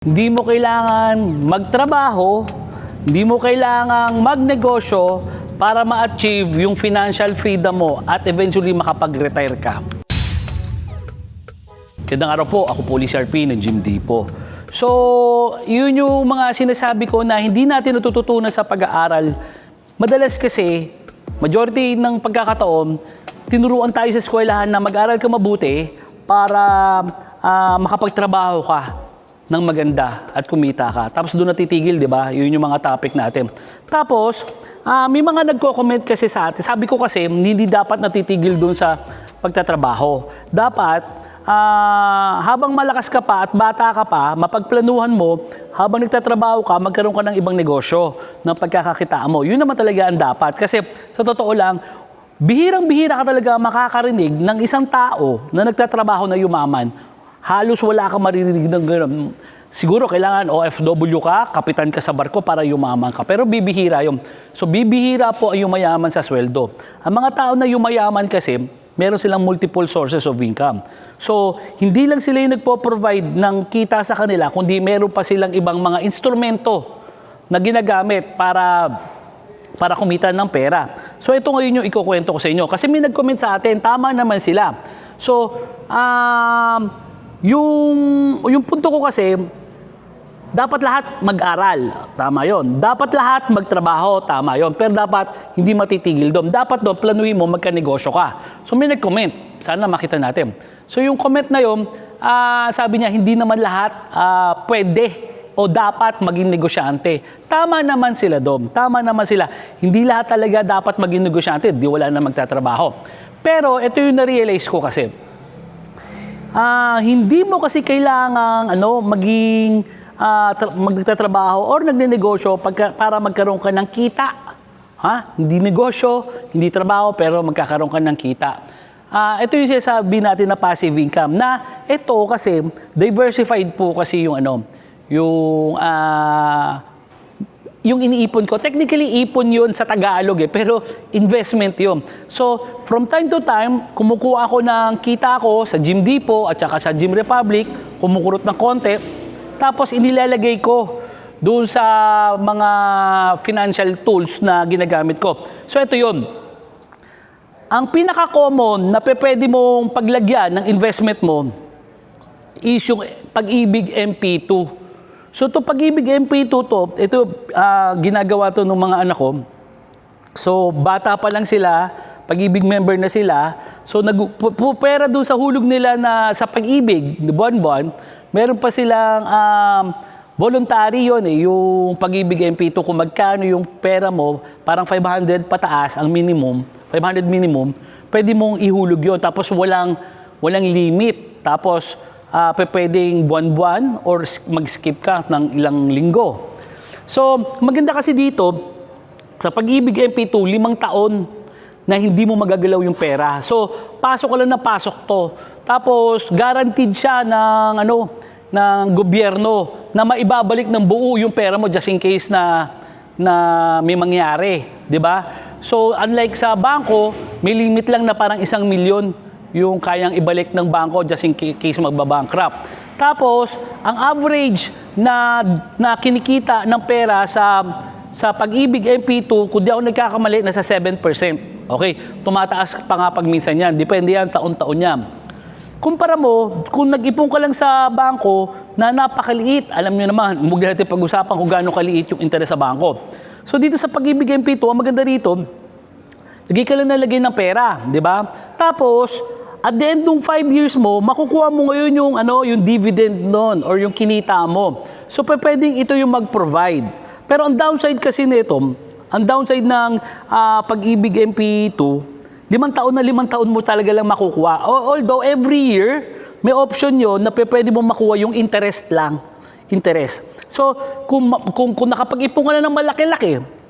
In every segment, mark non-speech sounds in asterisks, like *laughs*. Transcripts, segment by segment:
Hindi mo kailangan magtrabaho, hindi mo kailangang magnegosyo para ma-achieve yung financial freedom mo at eventually makapag-retire ka. Gandang araw po, ako po Lee RP ng Jim Dipo. So, yun yung mga sinasabi ko na hindi natin natututunan sa pag-aaral. Madalas kasi, majority ng pagkakataon, tinuruan tayo sa eskwelahan na mag-aral ka mabuti para ah, makapagtrabaho ka ng maganda at kumita ka. Tapos doon natitigil, di ba? Yun yung mga topic natin. Tapos, ah, may mga nagko-comment kasi sa atin. Sabi ko kasi, hindi dapat natitigil doon sa pagtatrabaho. Dapat, ah, habang malakas ka pa at bata ka pa, mapagplanuhan mo, habang nagtatrabaho ka, magkaroon ka ng ibang negosyo ng pagkakakitaan mo. Yun naman talaga ang dapat. Kasi sa totoo lang, bihirang-bihira ka talaga makakarinig ng isang tao na nagtatrabaho na yumaman halos wala kang maririnig ng gano'n. Siguro kailangan OFW ka, kapitan ka sa barko para yumaman ka. Pero bibihira yun. So bibihira po ang yumayaman sa sweldo. Ang mga tao na yumayaman kasi, meron silang multiple sources of income. So hindi lang sila yung nagpo-provide ng kita sa kanila, kundi meron pa silang ibang mga instrumento na ginagamit para para kumita ng pera. So ito ngayon yung ikukwento ko sa inyo. Kasi may nag-comment sa atin, tama naman sila. So, um, yung, yung punto ko kasi, dapat lahat mag-aral. Tama yon. Dapat lahat magtrabaho. Tama yon. Pero dapat hindi matitigil doon. Dapat doon, planuhin mo, magka-negosyo ka. So may nag-comment. Sana makita natin. So yung comment na yon, ah, sabi niya, hindi naman lahat ah, pwede o dapat maging negosyante. Tama naman sila doon. Tama naman sila. Hindi lahat talaga dapat maging negosyante. Di wala na magtatrabaho. Pero ito yung na-realize ko kasi. Ah, hindi mo kasi kailangang ano maging tra- magtatrabaho or nagnenegosyo pagka, para magkaroon ka ng kita. Ha? Hindi negosyo, hindi trabaho, pero magkakaroon ka ng kita. Ah, ito yung sinasabi natin na passive income na ito kasi diversified po kasi yung ano, yung ah, yung iniipon ko, technically ipon yun sa Tagalog eh, pero investment yun. So, from time to time, kumukuha ako ng kita ko sa Gym Depot at saka sa Gym Republic, kumukurot ng konti, tapos inilalagay ko doon sa mga financial tools na ginagamit ko. So, ito yun. Ang pinaka-common na pwede mong paglagyan ng investment mo is yung pag-ibig MP2. So to pag-ibig MP2 to, ito ah, ginagawa to ng mga anak ko. So bata pa lang sila, pag-ibig member na sila. So nag pera doon sa hulog nila na sa pag-ibig, buwan-buwan, meron pa silang um, voluntary yon eh, yung pag-ibig MP2 kung magkano yung pera mo, parang 500 pataas ang minimum, 500 minimum, pwede mong ihulog yon tapos walang walang limit. Tapos pe- pwedeng buwan-buwan or mag-skip ka ng ilang linggo. So, maganda kasi dito, sa pag-ibig MP2, limang taon na hindi mo magagalaw yung pera. So, pasok ka lang na pasok to. Tapos, guaranteed siya ng, ano, ng gobyerno na maibabalik ng buo yung pera mo just in case na, na may mangyari. ba? So, unlike sa bangko, may limit lang na parang isang milyon yung kayang ibalik ng bangko just in ca- case magbabankrupt. Tapos, ang average na, na kinikita ng pera sa sa pag-ibig MP2, kung di ako nagkakamali, nasa 7%. Okay, tumataas pa nga pag minsan yan. Depende yan, taon-taon yan. Kumpara mo, kung nag-ipon ka lang sa bangko na napakaliit, alam nyo naman, huwag natin pag-usapan kung gaano kaliit yung interest sa bangko. So dito sa pag-ibig MP2, ang maganda rito, lagay ka lang nalagay ng pera, di ba? Tapos, at the end ng 5 years mo, makukuha mo ngayon yung, ano, yung dividend nun or yung kinita mo. So, pwedeng ito yung mag-provide. Pero ang downside kasi nito, ang downside ng ah, pag-ibig MP2, limang taon na limang taon mo talaga lang makukuha. Al- Although every year, may option yon na pwede mo makuha yung interest lang. Interest. So, kung, kung, kung nakapag-ipon ka na ng malaki-laki,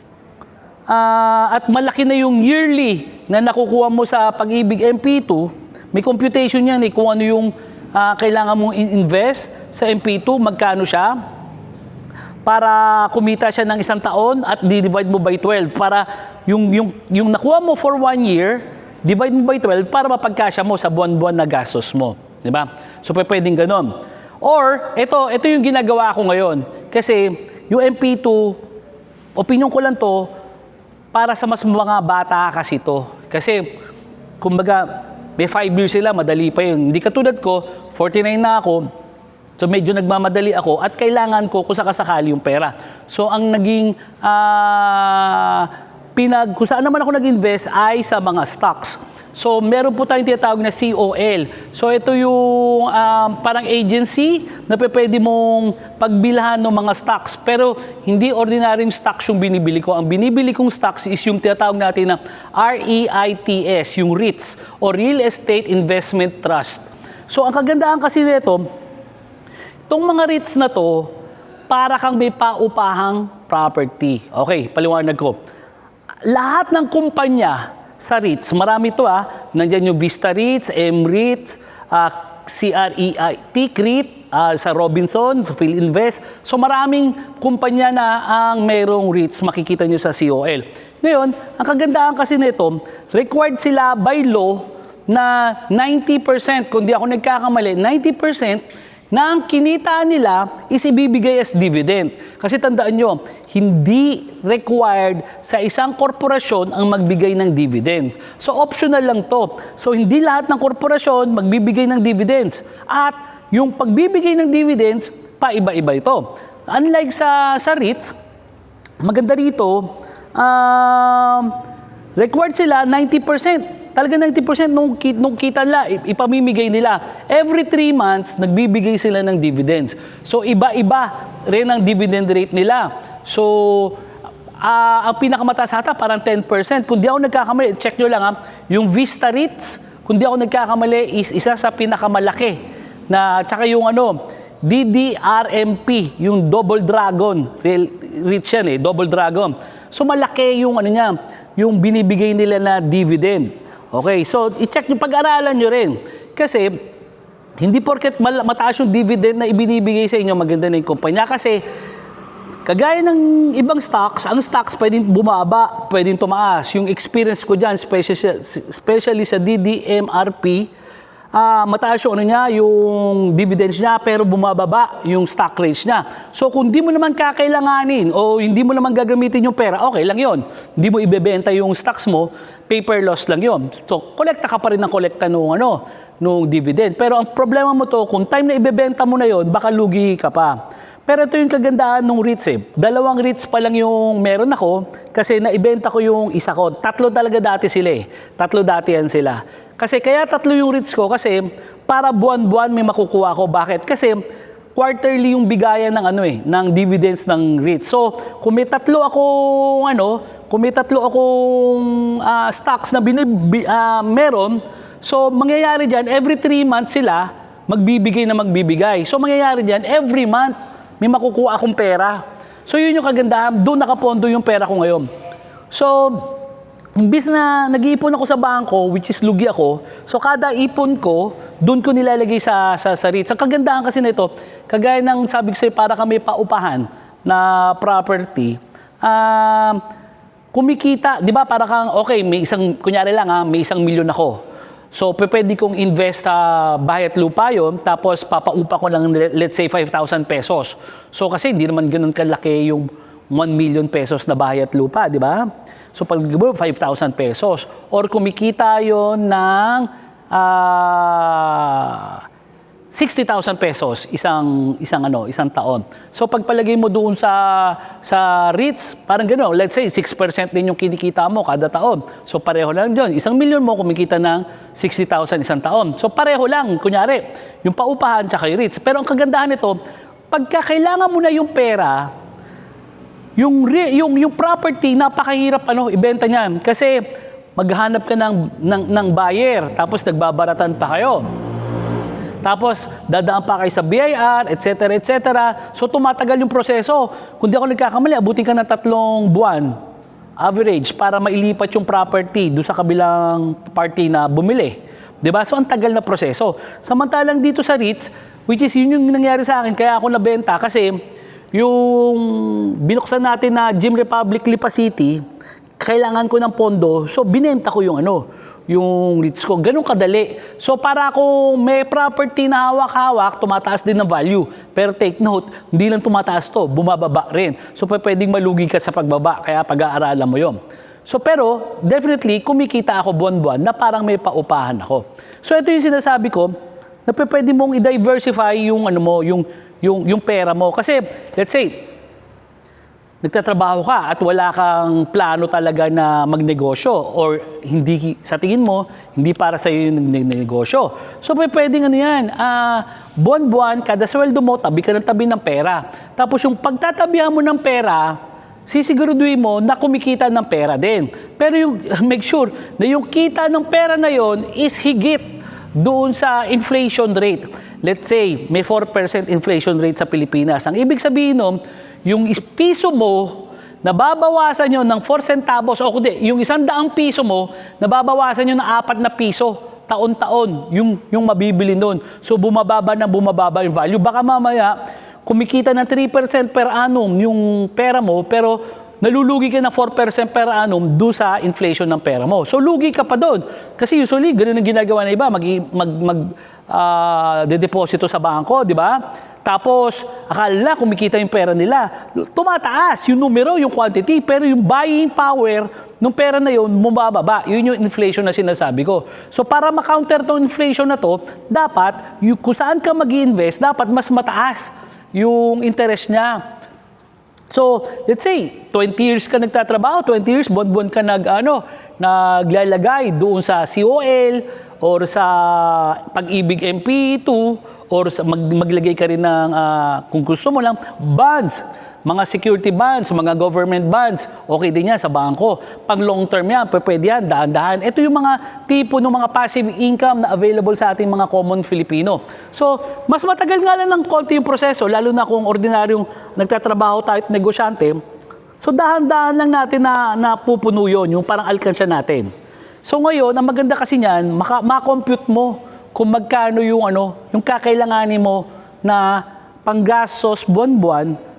Ah, at malaki na yung yearly na nakukuha mo sa pag-ibig MP2, may computation yan eh kung ano yung ah, kailangan mong in-invest sa MP2, magkano siya, para kumita siya ng isang taon at di-divide mo by 12 para yung, yung, yung nakuha mo for one year, divide mo by 12 para mapagkasya mo sa buwan-buwan na gastos mo. Di ba? So, pwedeng ganon. Or, ito, ito yung ginagawa ko ngayon. Kasi, yung MP2, opinion ko lang to, para sa mas mga bata kasi to. Kasi, kumbaga, may 5 years sila, madali pa yun. Hindi katulad ko, 49 na ako, so medyo nagmamadali ako at kailangan ko kung sakasakali yung pera. So, ang naging, ah, pinag, kung saan naman ako nag-invest ay sa mga stocks. So, meron po tayong tinatawag na COL. So, ito yung um, parang agency na pwede mong pagbilhan ng mga stocks. Pero, hindi ordinaryong stocks yung binibili ko. Ang binibili kong stocks is yung tinatawag natin na REITS, yung REITs, o Real Estate Investment Trust. So, ang kagandahan kasi nito, itong mga REITs na to, para kang may paupahang property. Okay, paliwanag ko lahat ng kumpanya sa REITs, marami to ah, nandyan yung Vista REITs, M REITs, ah, CREIT REIT, ah, sa Robinson, sa PhilInvest. So maraming kumpanya na ang merong REITs, makikita nyo sa COL. Ngayon, ang kagandahan kasi nito, required sila by law na 90%, kung di ako nagkakamali, 90% na ang kinita nila is ibibigay as dividend. Kasi tandaan nyo, hindi required sa isang korporasyon ang magbigay ng dividends. So optional lang to. So hindi lahat ng korporasyon magbibigay ng dividends. At yung pagbibigay ng dividends, paiba-iba ito. Unlike sa, sa REITs, maganda rito, um, required sila 90%. Talaga 90% nung, nung kita nila, ip- ipamimigay nila. Every 3 months, nagbibigay sila ng dividends. So, iba-iba rin ang dividend rate nila. So, ah, ang pinakamataas ata parang 10%. Kung di ako nagkakamali, check nyo lang ha, yung Vista REITs, kung di ako nagkakamali, is isa sa pinakamalaki na, tsaka yung ano, DDRMP, yung Double Dragon, real, REITs yan eh, Double Dragon. So malaki yung ano niya, yung binibigay nila na dividend. Okay, so i-check nyo, pag-aralan nyo rin. Kasi hindi porket mataas yung dividend na ibinibigay sa inyo, maganda na yung kumpanya. Kasi Kagaya ng ibang stocks, ang stocks pwedeng bumaba, pwedeng tumaas. Yung experience ko dyan, especially, especially sa DDMRP, ah mataas yung, ano niya, yung dividends niya, pero bumababa yung stock rates niya. So kung di mo naman kakailanganin o hindi mo naman gagamitin yung pera, okay lang yon. Hindi mo ibebenta yung stocks mo, paper loss lang yon. So kolekta ka pa rin ng kolekta nung ano, nung dividend. Pero ang problema mo to, kung time na ibebenta mo na yon, baka lugi ka pa. Pero ito yung kagandahan ng REITs eh. Dalawang REITs pa lang yung meron ako kasi naibenta ko yung isa ko. Tatlo talaga dati sila eh. Tatlo dati yan sila. Kasi kaya tatlo yung REITs ko kasi para buwan-buwan may makukuha ko. Bakit? Kasi quarterly yung bigayan ng ano eh, ng dividends ng REITs. So, kung may tatlo akong ano, kung may tatlo akong ah, stocks na binib- ah, meron, so mangyayari diyan every 3 months sila magbibigay na magbibigay. So mangyayari diyan every month may makukuha akong pera. So yun yung kagandahan, doon nakapondo yung pera ko ngayon. So, imbis na nag-iipon ako sa bangko, which is lugi ako, so kada ipon ko, doon ko nilalagay sa, sa, sa REITs. Ang kagandahan kasi nito, kagaya ng sabi ko sa'yo, para kami paupahan na property, um, kumikita, di ba, para kang, okay, may isang, kunyari lang ha, may isang milyon ako. So, pwede kong invest sa bahay at lupa yun, tapos papaupa ko lang, le- let's say, 5,000 pesos. So, kasi hindi naman ganun kalaki yung 1 million pesos na bahay at lupa, di ba? So, pag 5,000 pesos. Or kumikita yon ng ah 60,000 pesos isang isang ano, isang taon. So pagpalagay mo doon sa sa REITs, parang gano'n, let's say 6% din yung kinikita mo kada taon. So pareho lang 'yon. Isang milyon mo kumikita ng 60,000 isang taon. So pareho lang, kunyari, yung paupahan tsaka yung REITs. Pero ang kagandahan nito, pagka kailangan mo na yung pera, yung yung yung property napakahirap ano ibenta niyan kasi maghanap ka ng ng, ng buyer tapos nagbabaratan pa kayo. Tapos, dadaan pa kayo sa BIR, etc., etc. So, tumatagal yung proseso. Kung di ako nagkakamali, abutin ka ng tatlong buwan, average, para mailipat yung property doon sa kabilang party na bumili. 'Di ba? So, ang tagal na proseso. Samantalang dito sa REITs, which is yun yung nangyari sa akin, kaya ako nabenta kasi yung binuksan natin na Gym Republic Lipa City, kailangan ko ng pondo, so binenta ko yung ano, yung REITs ko. Ganun kadali. So para kung may property na hawak-hawak, tumataas din ng value. Pero take note, hindi lang tumataas to, bumababa rin. So pwedeng malugi ka sa pagbaba, kaya pag-aaralan mo yon. So pero definitely kumikita ako buwan-buwan na parang may paupahan ako. So ito yung sinasabi ko na pwede mong i-diversify yung ano mo, yung yung yung pera mo kasi let's say nagtatrabaho ka at wala kang plano talaga na magnegosyo or hindi sa tingin mo hindi para sa iyo yung negosyo. So pwedeng ano yan, ah, buwan-buwan kada sweldo mo tabi ka ng tabi ng pera. Tapos yung pagtatabihan mo ng pera, sisiguraduhin mo na kumikita ng pera din. Pero yung *laughs* make sure na yung kita ng pera na yon is higit doon sa inflation rate. Let's say, may 4% inflation rate sa Pilipinas. Ang ibig sabihin nun, yung is- piso mo, nababawasan nyo ng 4 centavos, o kundi, yung isang daang piso mo, nababawasan nyo ng 4 na piso taon-taon yung, yung mabibili nun. So bumababa na bumababa yung value. Baka mamaya, kumikita ng 3% per annum yung pera mo, pero nalulugi ka ng 4% per annum do sa inflation ng pera mo. So lugi ka pa doon. Kasi usually, ganun ang ginagawa na iba. Mag, mag, mag ah, dedeposito sa bangko, di ba? Tapos, akala kumikita yung pera nila. Tumataas yung numero, yung quantity, pero yung buying power ng pera na yun, bumababa. Yun yung inflation na sinasabi ko. So, para ma-counter tong inflation na to, dapat, yung, kung saan ka mag invest dapat mas mataas yung interest niya. So, let's say, 20 years ka nagtatrabaho, 20 years, buwan-buwan ka nag, ano, naglalagay doon sa COL or sa Pag-ibig MP2 or mag, maglagay ka rin ng, ah, kung gusto mo lang, bonds. Mga security bonds, mga government bonds, okay din yan sa bangko. Pag long term yan, pwede yan, dahan-dahan. Ito yung mga tipo ng mga passive income na available sa ating mga common Filipino. So, mas matagal nga lang ng konti yung proseso, lalo na kung ordinaryong nagtatrabaho tayo at negosyante, so dahan-dahan lang natin na, napupuno yun, yung parang alkansya natin. So ngayon, ang maganda kasi niyan, maka, ma-compute mo kung magkano yung ano, yung kakailanganin mo na panggastos buwan-buwan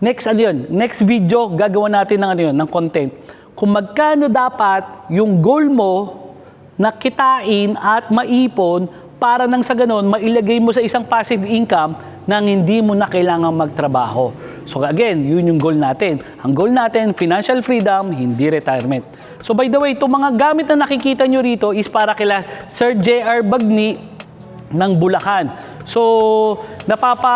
Next ano yun, next video gagawa natin ng ano yun, ng content. Kung magkano dapat yung goal mo na kitain at maipon para nang sa ganun, mailagay mo sa isang passive income nang hindi mo na kailangan magtrabaho. So again, yun yung goal natin. Ang goal natin, financial freedom, hindi retirement. So by the way, itong mga gamit na nakikita nyo rito is para kila Sir J.R. Bagni ng Bulacan. So, napapa...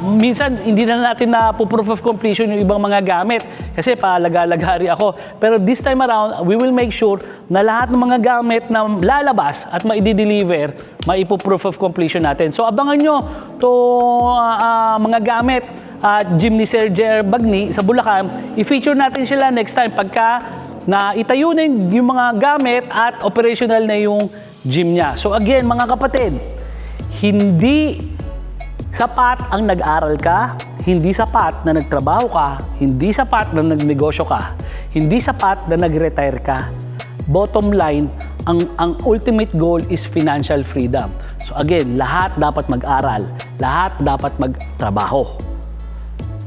Minsan, hindi na natin na proof of completion yung ibang mga gamit kasi palaga-lagari ako. Pero this time around, we will make sure na lahat ng mga gamit na lalabas at maidi-deliver, maipo-proof of completion natin. So, abangan nyo to ah, ah, mga gamit at gym ni Sir Jer Bagni sa Bulacan. I-feature natin sila next time pagka na itayo na yung mga gamit at operational na yung gym niya. So again, mga kapatid, hindi sapat ang nag-aral ka, hindi sapat na nagtrabaho ka, hindi sapat na nagnegosyo ka, hindi sapat na nag-retire ka. Bottom line, ang, ang ultimate goal is financial freedom. So again, lahat dapat mag-aral, lahat dapat magtrabaho.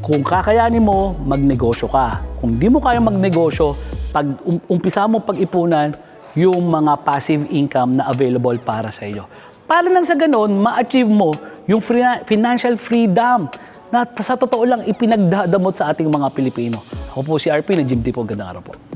Kung kakayanin mo, magnegosyo ka. Kung di mo kaya magnegosyo, pag um, umpisa mo pag-ipunan yung mga passive income na available para sa iyo. Para nang sa ganun, ma-achieve mo yung free- financial freedom na sa totoo lang ipinagdadamot sa ating mga Pilipino. Ako po si RP ng Jim Tipo. Gandang araw po.